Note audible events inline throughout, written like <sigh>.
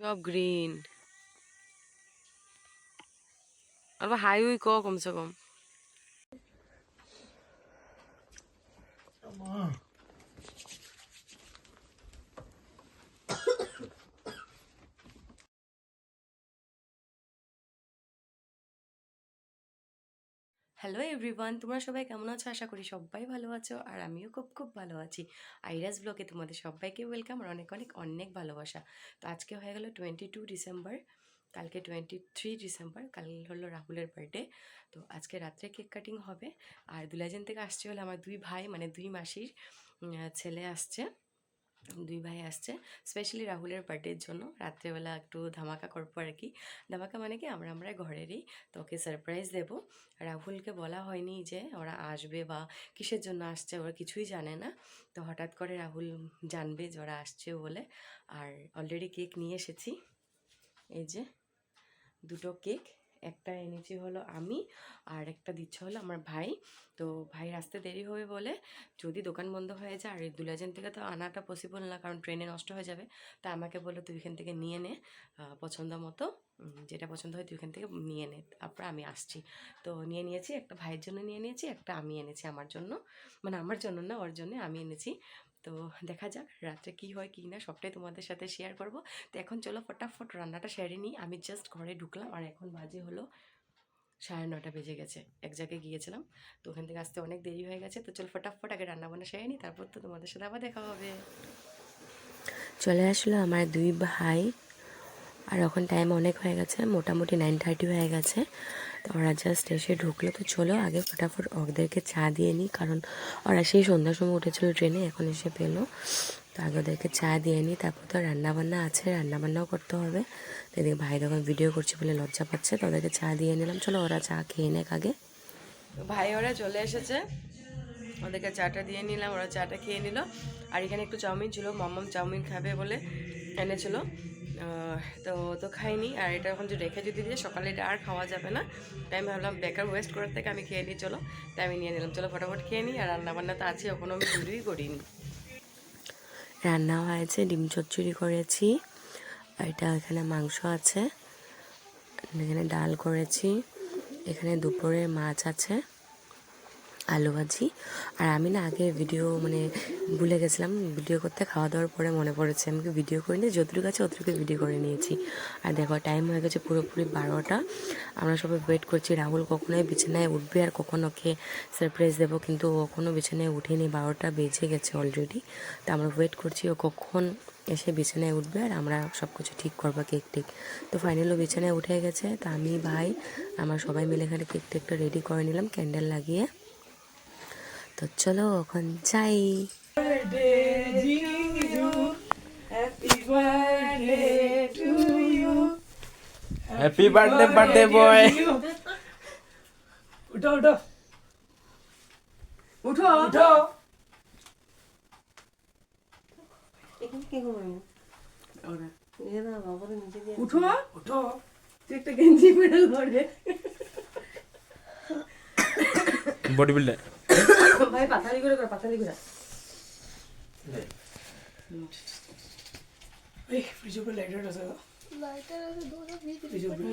সব গ্রিন আর হাইওয়ে ক কমসে কম? হ্যালো এভরিওয়ান তোমরা সবাই কেমন আছো? আশা করি সবাই ভালো আছো, আর আমিও খুব খুব ভালো আছি। আইরাস ব্লগে তোমাদের সবাইকে ওয়েলকাম আর অনেক অনেক অনেক ভালোবাসা। তো আজকে হয়ে গেল টোয়েন্টি টু ডিসেম্বর কালকে টোয়েন্টি থ্রি ডিসেম্বর কাল হলো রাহুলের বার্থডে তো আজকে রাত্রে কেক কাটিং হবে। আর দুলাইজেন থেকে আসছে হলো আমার দুই ভাই মানে দুই মাসির ছেলে আসছে। দুই ভাই আসছে। স্পেশালি রাহুলের বার্থডের জন্য। রাত্রেবেলা একটু ধামাকা করব আর কি। ধামাকা মানে কি? আমরা আমরা ঘরেরই। তো ওকে সারপ্রাইজ দেবো। রাহুলকে বলা হয়নি যে ওরা আসবে বা কিসের জন্য আসছে, ওরা কিছুই জানে না। তো হঠাৎ করে রাহুল জানবে যে ওরা আসছে বলে। আর অলরেডি কেক নিয়ে এসেছি। এই যে, দুটো কেক একটা এনেছি হলো আমি আর একটা দিচ্ছে হলো আমার ভাই। তো ভাই আসতে দেরি হবে বলে যদি দোকান বন্ধ হয়ে যায় আর এই দুলাজেন থেকে তো আনাটা পসিবল না, কারণ ট্রেনে নষ্ট হয়ে যাবে। তা আমাকে বলল, তুই এখান থেকে নিয়ে নে পছন্দ মতো যেটা পছন্দ হয় তুই এখান থেকে নিয়ে নে, তারপর আমি আসছি। তো নিয়ে নিয়েছি, একটা ভাইয়ের জন্য নিয়ে নিয়েছি, একটা আমি এনেছি আমার জন্য। মানে আমার জন্য না, ওর জন্য আমি এনেছি। তো দেখা যাক রাত্রে কি হয়, কি না, সবটাই তোমাদের সাথে শেয়ার করব। তো এখন চলো ফটাফট রান্নাটা সেরে নিই। আমি জাস্ট ঘরে ঢুকলাম আর এখন বাজে হলো সাড়ে নটা বেজে গেছে। এক জায়গায় গিয়েছিলাম, তো ওখান থেকে আসতে অনেক দেরি হয়ে গেছে। তো চল ফটাফট আগে রান্না বান্না সেরে নিই, তারপর তো তোমাদের সাথে আবার দেখা হবে। চলে আসলো আমার দুই ভাই। আর এখন টাইম অনেক হয়ে গেছে, মোটামুটি নাইন থার্টি হয়ে গেছে। তো ওরা জাস্ট এসে ঢুকলো। তো চলো আগে ফটাফট ওদেরকে চা দিয়ে নিই, কারণ ওরা সেই সন্ধ্যার সময় উঠেছিল ট্রেনে এখন এসে পেল। তো আগে ওদেরকে চা দিয়ে নিই, তারপর তো রান্নাবান্না আছে, রান্নাবান্নাও করতে হবে। এদিকে ভাই তখন ভিডিও করছে বলে লজ্জা পাচ্ছে, তো ওদেরকে চা দিয়ে নিলাম। চলো ওরা চা খেয়ে নেক আগে। ভাই, ওরা চলে এসেছে। ওদেরকে চাটা দিয়ে নিলাম, ওরা চাটা খেয়ে নিল। আর এখানে একটু চাউমিন ছিল মাম্মাম চাউমিন খাবে বলে এনেছিল। তো তো খাইনি। আর এটা এখন যদি রেখে যদি দিয়ে সকালে এটা আর খাওয়া যাবে না, তাই আমি ভাবলাম বেকার ওয়েস্ট করার থেকে আমি খেয়ে নিই, চলো। তাই আমি নিয়ে নিলাম। চলো ফটাফট খেয়ে নিই, আর রান্না বান্না তো আছে ওখানে আমি শুরুই করিনি। রান্না হয়েছে, ডিম চচ্চড়ি করেছি, আর এটা এখানে মাংস আছে, এখানে ডাল করেছি, এখানে দুপুরের মাছ আছে। আলু ভাজি। আর আমি না আগে ভিডিও মানে ভুলে গেছিলাম ভিডিও করতে খাওয়া দাওয়ার পরে মনে পড়েছে, আমি ভিডিও করিনি? যতটুকু আছে অতটুকু ভিডিও করে নিয়েছি। আর দেখো টাইম হয়ে গেছে পুরোপুরি বারোটা। আমরা সবাই ওয়েট করছি, রাহুল কখনোই বিছানায় উঠবে আর কখন ওকে সারপ্রাইজ দেবো, কিন্তু ও কখনো বিছানায় উঠেনি, বারোটা বেজে গেছে অলরেডি তো আমরা ওয়েট করছি ও কখন এসে বিছানায় উঠবে আর আমরা সব কিছু ঠিক করব কেক টেক। তো ফাইনালি বিছানায় উঠে গেছে, তো আমি, ভাই, আমরা সবাই মিলে এখানে কেক টেকটা রেডি করে নিলাম ক্যান্ডেল লাগিয়ে। তো চলো এখন যাই। হ্যাপি বার্থডে বার্থডে বয় উঠো। উঠো। উঠো। উঠো। উঠো। উঠো। তুই একটা গেঞ্জি পরে ধরে বডি বিল্ডার ভাই পাতালি করে কর পাতালি করে। এই ফ্রিজের উপরে লাইটার আছে ফ্রিজের উপরে।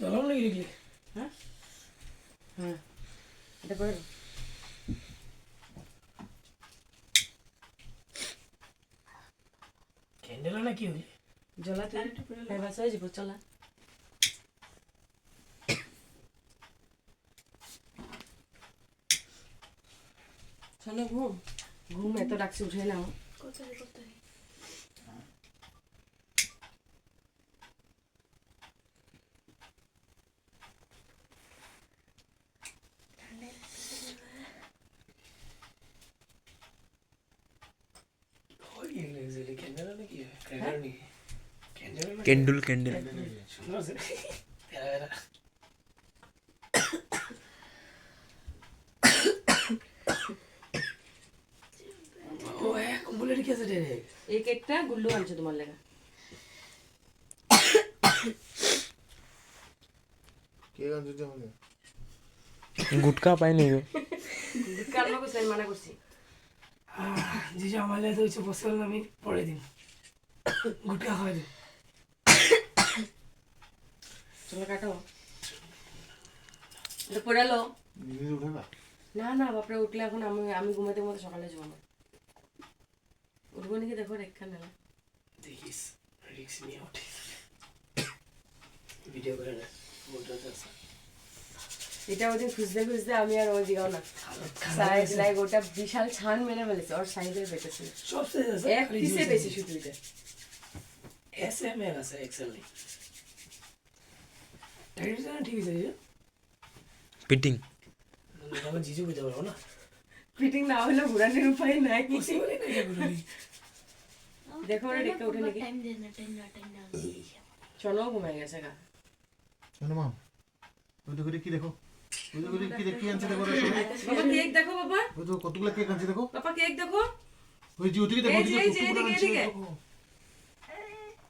জ্বালাও নাকি দেখলি? হ্যাঁ? হ্যাঁ এটা করে ক্যান্ডেল না কি হলি জলা তুই বাস হয়ে যাব চলা। চলো ঘুম। ঘুম এত ডাকছে উঠে নাও। ক্যান্ডেল না কি ক্যান্ডেল নাকি ক্যান্ডেল ক্যান্ডেল ক্যান্ডেল সুন্দর আছে তেরা তেরা ও হ্যাঁ কম্বলে রেখে আছে রে এই কেকটা গুল্লু আনছো তোমার লেগা কে গান দিতে আমাকে গুটকা পাইনি গো কার মানা করছি আমি মানা করছি যে যে আমার লেগে হয়েছে বসে গেলাম আমি পরে দিন গুটকা খাওয়াই দিন চলো কাটো এটা পড়ে এলো। না? না না বাপরে উঠলে এখন আমি আমি ঘুমাতে ঘুমাতে সকালে যাব না। উঠবো নাকি দেখো রেখা নেলা। দেখিস রিক্স নিয়ে উঠিস ভিডিও করে না এটা ওদিন খুঁজতে খুঁজতে আমি আর ওই দিগাও না। সাইজ লাইক ওটা বিশাল ছান মেরে ফেলেছে ওর সাইজের বেঁচেছিল সব সাইজ আছে এক পিসে বেশি শুধু এটা। এস এম এর আছে এক্সেল নেই ঠিক আছে পিটিং আমার জিজু বুঝতে পারব না ফিটিং না হলে ঘুরানোর উপায় নাই পসিবলই না এগুলো দেখো ওরা ডেকে উঠে নাকি না না না চলো ঘুমাই গেছে গা শোনো মাম ওই তো করে কি দেখো ওই তো করে কি দেখি আনছে দেখো রে, বাবা কেক দেখো বাবা ওই তো কতগুলো কেক আনছে দেখো বাবা কেক দেখো ওই যে ওদিকে দেখো ওদিকে। দেখো।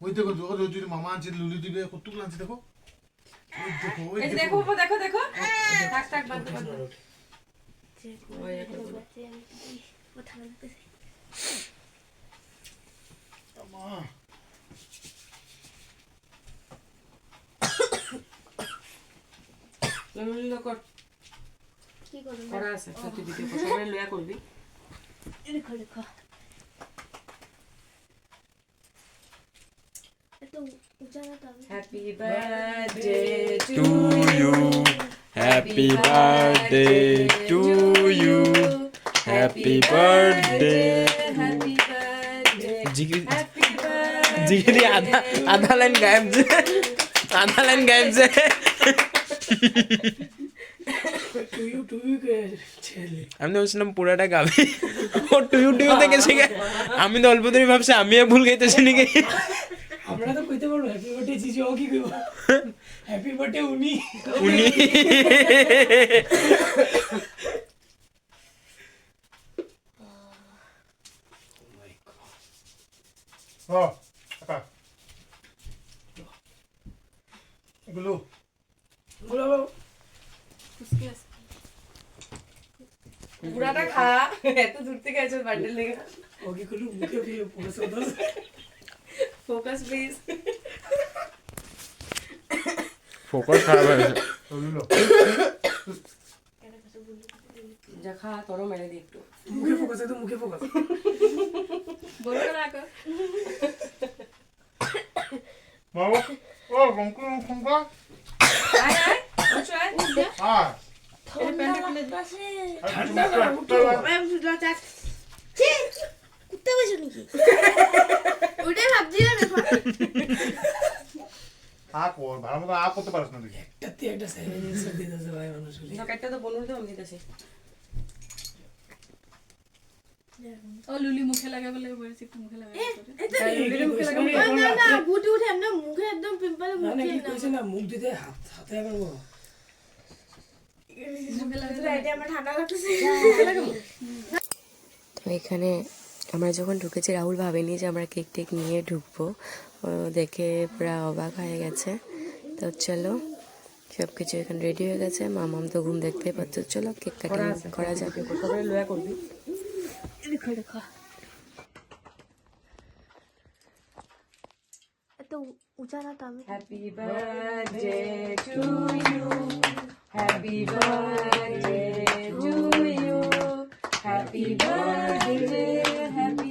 ওই দেখো ওই ওই মামা আনছে লুলি দিবে কতগুলো আনছে দেখো দেখো দেখো। দেখো দেখো থাক থাক বাদ করে। কি করব? করা আছে তুই ভিডিও সবাই লয়া করবি। উঁচা না তো birthday to to you happy birthday to you happy birthday happy birthday জিগরি আধা আধা লাইন গায়েব যে আধা লাইন গায়েব যে আমি তো বলছিলাম পুরাটা গাবে। ও টুইউ টুইউ থেকে শিখে। আমি তো অল্প দিনই ভাবছি আমি ভুল গাইতেছি নাকি আমরা তো কইতে পারব হ্যাপি বার্থডে জিজু ও কি কইব হ্যাপি বার্থডে উনি উনি ও কাকা এগুলো বলো বাবু পুরাটা খা এত দূর থেকে আছো বান্ডেল লেগে ও কি করলু মুখে ফিরে পুরো সদস ফোকাস প্লিজ ফোকাস খারাপ হয়ে গেছে। যা খা তোরও মেরে দি একটু। মুখে ফোকাস একদম মুখে ফোকাস বলো না রাখো বাবা ও গঙ্কু গঙ্কু আয় আয় উঠো আয়। আয়। ঠান্ডা ঠান্ডা কুত্তা বসে নাকি? ওটাই ভাবছিলাম আ কর ভালো মতো আ করতে পারিস না তুই। একটাতে একটা সেভেন এক্সার দিয়ে ভাই মানুষ হলে সকালটা তো বনুর তো আমি দিতেছি। ও লুলি মুখে লাগাবে লাগে বলেছি একটু মুখে লাগাবে। না না গুটি উঠে এমনি মুখে একদম পিম্পলে না না কইছে না মুখ দিতে হাত হাতে করব এটা আমার ঠান্ডা লাগতেছে। তো এখানে আমরা যখন ঢুকেছি রাহুল ভাবেনি যে আমরা কেক টেক নিয়ে ঢুকবো। ও দেখে পুরো অবাক হয়ে গেছে। তো চলো সব কিছু এখানে রেডি হয়ে গেছে। মামাম তো ঘুম দেখতেই পাচ্ছ। চলো কেক কাটিং করা যাবে সবাই লয়া করবি দেখো দেখো। এত উঁচা না তো আমি। Happy birthday to you happy birthday to you happy birthday happy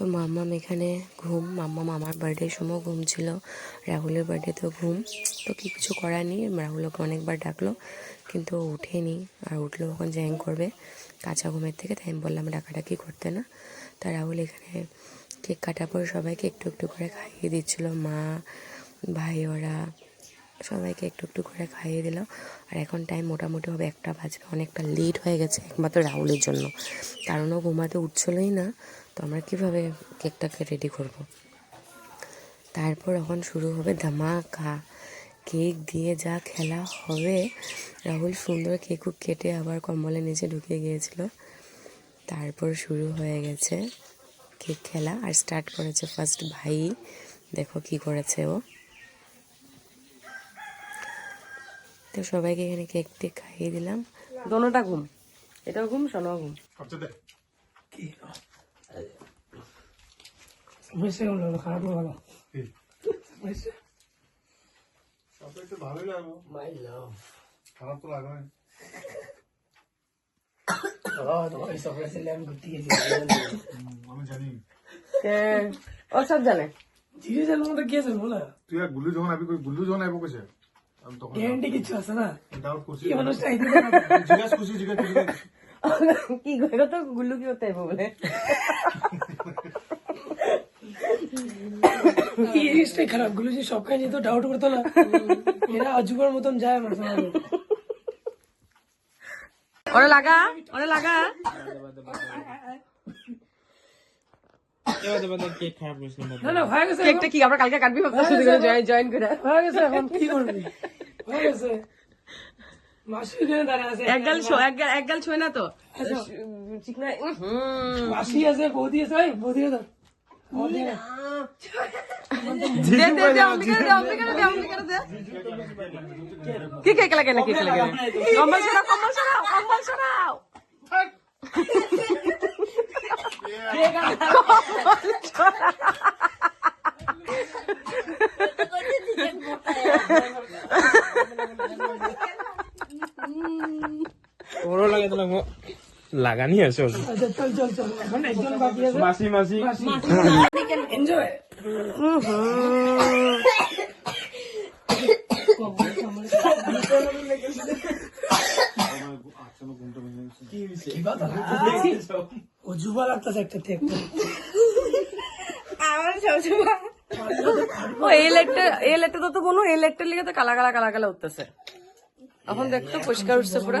তো মাম্মাম এখানে ঘুম, মাম্মাম আমার বার্থডের সময় ঘুম ছিল, রাহুলের বার্থডেতেও ঘুম। তো কি কিছু করার নেই, রাহুল ওকে অনেকবার ডাকলো, কিন্তু উঠেনি, আর উঠলেও ওখান জ্যাং করবে কাঁচা ঘুমের থেকে, তাই আমি বললাম ডাকাডাকি করতে না। তা রাহুল এখানে কেক কাটার পর সবাইকে একটু একটু করে খাইয়ে দিচ্ছিল, মা, ভাই ওরা, সবাইকে একটু একটু করে খাইয়ে দিল। আর এখন টাইম মোটামুটি হবে একটা বাজবে, অনেকটা লেট হয়ে গেছে একমাত্র রাহুলের জন্য। কারণ ও ঘুমাতে উঠছিলই না আমরা কীভাবে কেকটাকে রেডি করব? তারপর এখন শুরু হবে ধামাকা। কেক দিয়ে যা খেলা হবে। রাহুল সুন্দর কেক কেটে আবার কম্বলের নিচে ঢুকে গিয়েছিল। তারপর শুরু হয়ে গেছে কেক খেলা আর স্টার্ট করেছে ফার্স্ট ভাই। দেখো কি করেছে ও। তো সবাইকে এখানে কেক টেক খাইয়ে দিলাম। দোনোটা ঘুম। এটাও ঘুম সোনাও ঘুম। সমস্যা কেমন লাগল খারাপ কি? সমস্যা সবটা একটু ভালোই লাগল। মাই লাভ। খারাপ তো লাগবে না। কি? আছে বলো? তুই আর গুল্লু যখন আবি গুল্লু যখন আইব কেছে আমি তখন গ্যারান্টি কিছু আছে না? ডাউট করছি। কি মানুষটা আইতে <laughs> এই জিনিসটাই খারাপগুলো যে সব তো ডাউট করতো না। এরা অজুবার মতন যায় মাঝে ওরে লাগা ওরে লাগা। কেকটা কি? আমরা কালকে কাটবি জয়েন করে। হয়ে গেছে এখন কি করবি? হয়ে গেছে। মাসি এখানে এক গাল ছো এক গাল এক গাল ছোয় না তো? চিকনা মাসি আছে বৌদি আছে। বৌদি আছে বৌদি আছে। দে দে দে অম্বিকা দে অম্বিকা দে অম্বিকা দে কি কেক লাগে না কেক লাগে কম্বল ছড়াও কম্বল ছড়াও কম্বল ছড়াও ওরও লাগে তো লাগবো লাগানি আছে আচ্ছা চল চল চল এখন একজন বাকি আছে। মাসি মাসি। এনজয় ও যুবা লাগতেছে একটা থেকে ও এই লেগটা এই তো তো কোনো এই লেগটার লিগে তো কালা কালা কালা কালা উঠতেছে। এখন দেখতো পরিষ্কার উঠছে পুরো।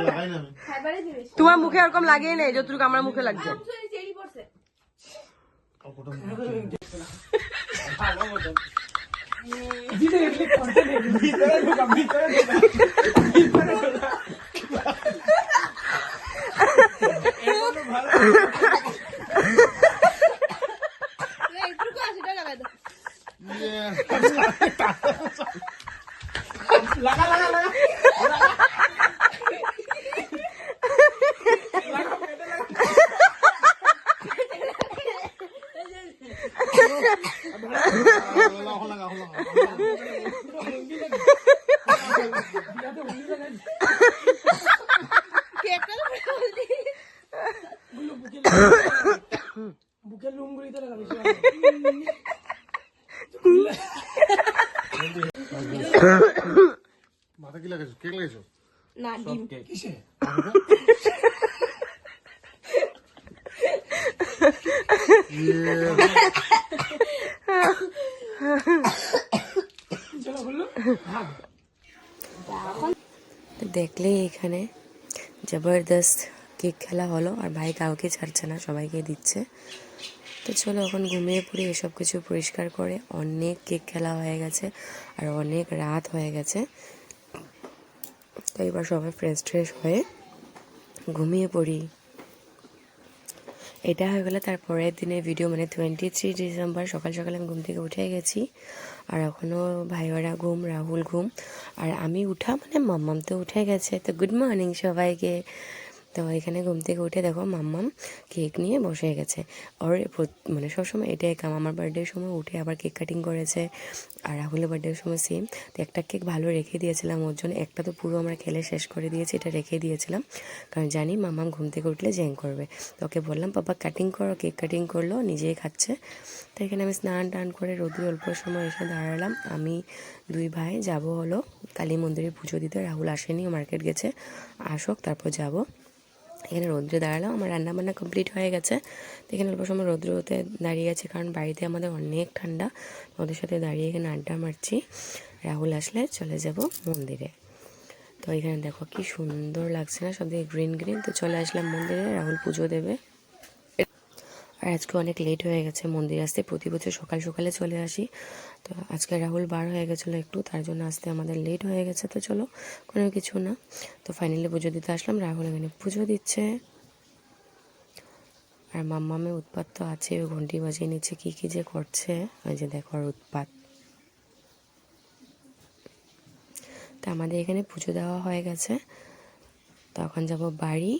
লাগাই না আমি খাইবারে দিবি তোমার মুখে এরকম লাগেই নেই যতটুকু আমার মুখে লাগছে। চেরি পড়ছে একটু আছে এটা লাগাই দাও লাগা লাগা লাগা কেকটা তো বলদি বুকের লুমগুলিতে লাগাবি মাথা কি লাগাইছো কেক লাগাইছো না ডিম কিসে? দেখলে এখানে জবরদস্ত কেক খেলা হলো আর ভাই কাউকে ছাড়ছে না, সবাইকে দিচ্ছে। তো চলো এখন ঘুমিয়ে পড়ে এসব কিছু পরিষ্কার করে অনেক কেক খেলা হয়ে গেছে আর অনেক রাত হয়ে গেছে। তো এবার সবাই ফ্রেশ ট্রেশ হয়ে ঘুমিয়ে পড়ি। এটা হয়ে গেলে তারপরের দিনে ভিডিও মানে টোয়েন্টি থ্রি ডিসেম্বর, সকাল সকাল আমি ঘুম থেকে উঠে গেছি। আর এখনও ভাইয়ারা ঘুম, রাহুল ঘুম। আর আমি উঠা মানে মাম্মাম তো উঠে গেছে। তো গুড মর্নিং সবাইকে। তো এখানে ঘুম থেকে উঠে দেখো মাম্মাম কেক নিয়ে বসে গেছে। ওর মানে সবসময় এটাই কাম। আমার বার্থডের সময় উঠে আবার কেক কাটিং করেছে। আর রাহুলের বার্থডের সময় সেম তো একটা কেক ভালো রেখে দিয়েছিলাম ওর জন্য। একটা তো পুরো আমরা খেলে শেষ করে দিয়েছি, এটা রেখে দিয়েছিলাম। কারণ জানি মামাম ঘুম থেকে উঠলে জ্যাং করবে। তো ওকে বললাম, পাপা কাটিং করো, কেক কাটিং করল, নিজেই খাচ্ছে। তো এখানে আমি স্নান টান করে রোদ্রে অল্প সময় এসে দাঁড়ালাম। আমি দুই ভাই যাব হলো কালী মন্দিরে পুজো দিতে। রাহুল আসেনি মার্কেট গেছে। আসুক, তারপর যাব। এখানে রৌদ্রে দাঁড়ালাম আমার রান্না বান্না কমপ্লিট হয়ে গেছে। তো এখানে অল্প সময় রৌদ্র হতে দাঁড়িয়ে আছে, কারণ বাড়িতে আমাদের অনেক ঠান্ডা। ওদের সাথে দাঁড়িয়ে এখানে আড্ডা মারছি। রাহুল আসলে চলে যাব মন্দিরে। তো এখানে দেখো কি সুন্দর লাগছে না, সব দিকে গ্রিন গ্রিন তো চলে আসলাম মন্দিরে, রাহুল পুজো দেবে। আর আজকে অনেক লেট হয়ে গেছে মন্দির আসতে প্রতি বছর সকাল সকালে চলে আসি। তো আজকে রাহুল বার হয়ে গেছিল একটু, তার জন্য আসতে আমাদের লেট হয়ে গেছে, তো চলো কোনো কিছু না। তো ফাইনালি পুজো দিতে আসলাম, রাহুল এখানে পুজো দিচ্ছে। আর মাম্মামে উৎপাত তো আছে, ও ঘন্টি বাজিয়ে নিচ্ছে, কী কী যে করছে, ওই যে দেখো আর উৎপাত। তো আমাদের এখানে পুজো দেওয়া হয়ে গেছে তখন যাব বাড়ি,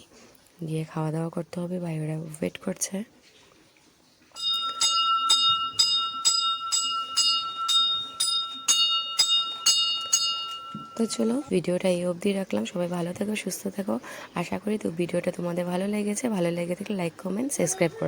গিয়ে খাওয়া দাওয়া করতে হবে ভাইয়েরা ওয়েট করছে। তো চলো ভিডিওটা এই অবধি রাখলাম। সবাই ভালো থেকো, সুস্থ থাকো। আশা করি তো ভিডিওটা তোমাদের ভালো লেগেছে। ভালো লেগে থাকলে লাইক কমেন্ট সাবস্ক্রাইব করে